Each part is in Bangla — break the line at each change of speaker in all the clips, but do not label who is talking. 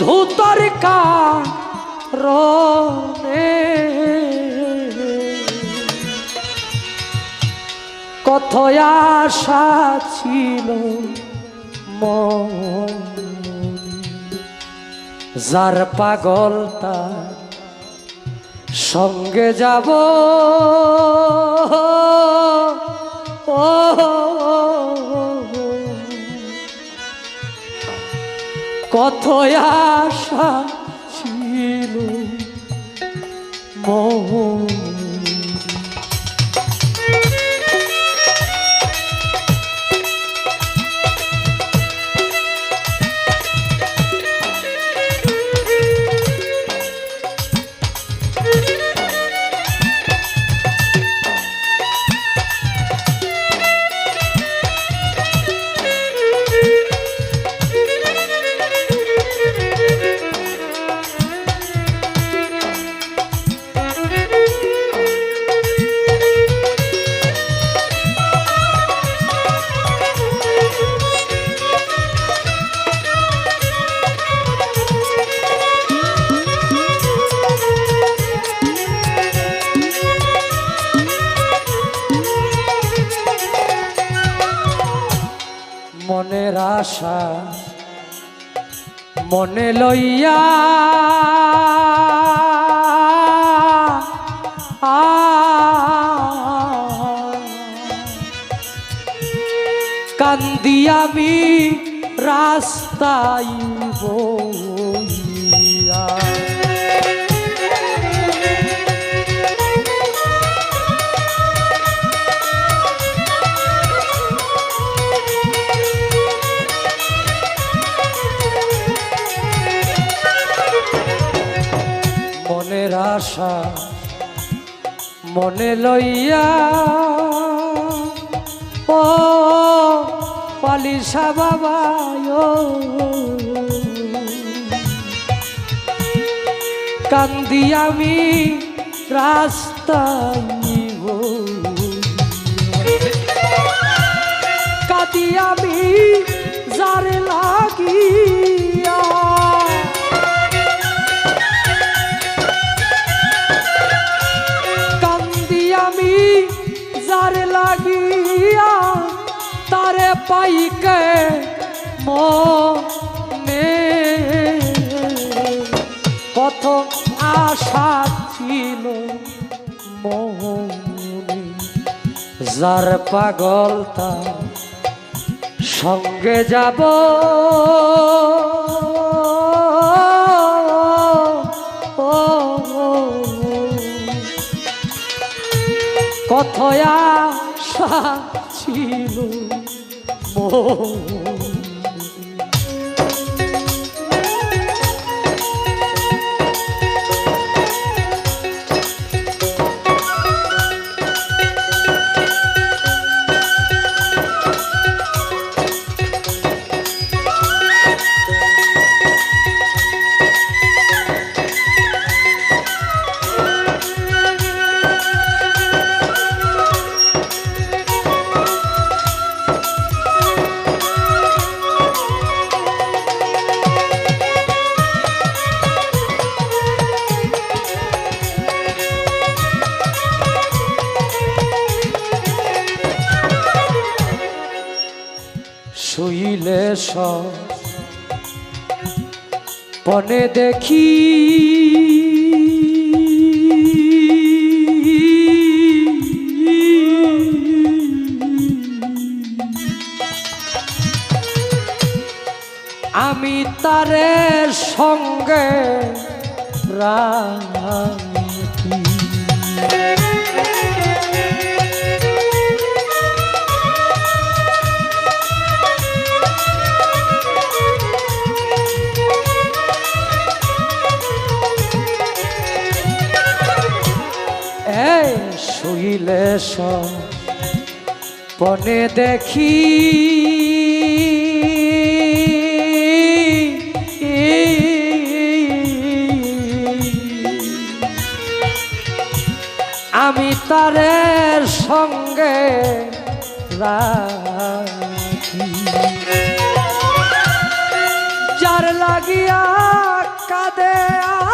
বধু তরকা রে কথয় আশা যার পাগল তার সঙ্গে যাব। ও কত আশা ছিল মন মনে লইয়া কান্দি আমি রাস্তায় আশা মনে লইয়া ও পালিশা বাবা কান্দি আমি রাস্তায় কাঁদি আমি যারে লাগিয়া পাইকে মনে। কত আশা ছিল মনে। যার পাগল তার সঙ্গে যাব। আশা ছিল মন পনে দেখি আমি তারে সঙ্গে রাখি শুইলে পনে দেখি আমি তারের সঙ্গে যার লাগিয়া কাঁদে আকি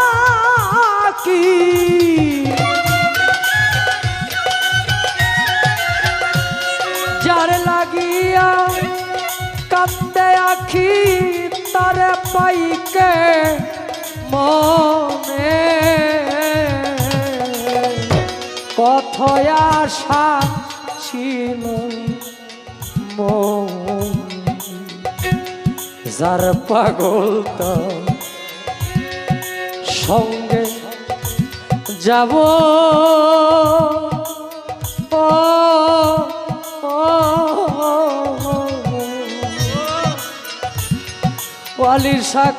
আশা ছিল যার পাগল সঙ্গে যাব। ও,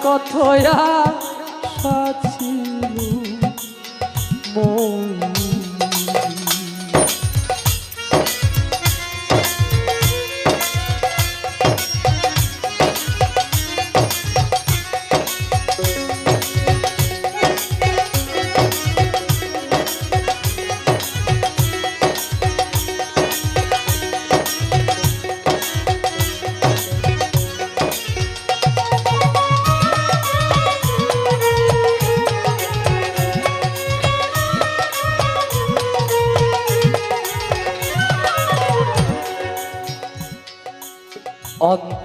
কথয়া সাছিল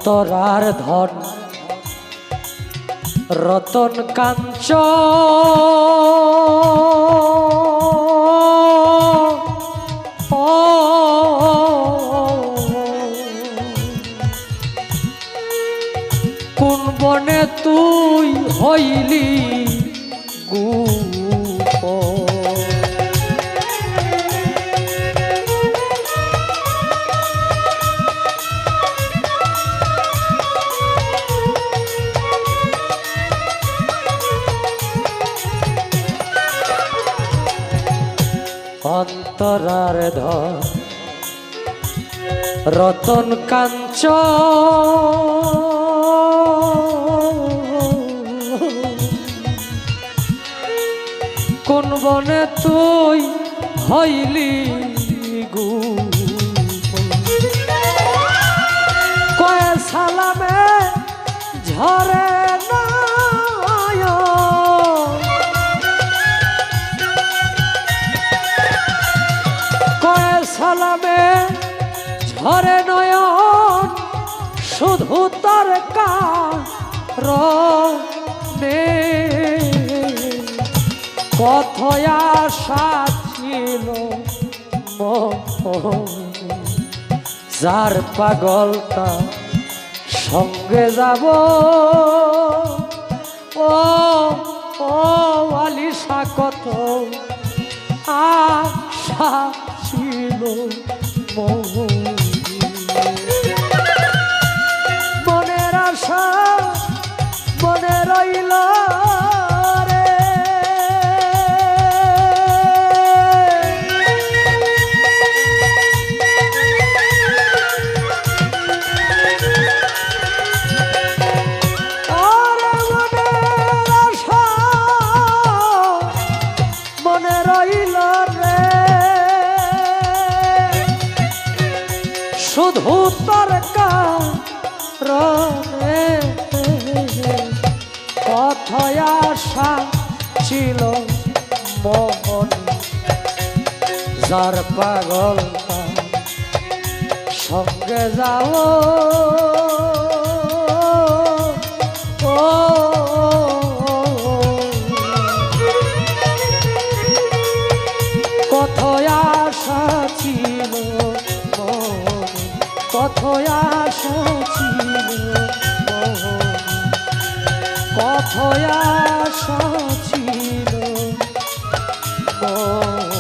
অন্তরার ধন। রতন কাঞ্চ। কোন বনে তুই হইলি গুপ অন্তরার ধর রতন কাঞ্চ। কোন বনে তুই হইলি গু? কয়ে সালামে ঝরে নয়ন ঝরে নয়ন, শুধু তার কারণে কথয় আশা যার পাগলটা সঙ্গে যাব ও ও, আলিশা, কত আশা ছিল মনে। আশা ছিল মন যার পাগল সঙ্গে যাও। ও কথয় আশা ছিল কথয় আশা ছিল কথয় আশা போ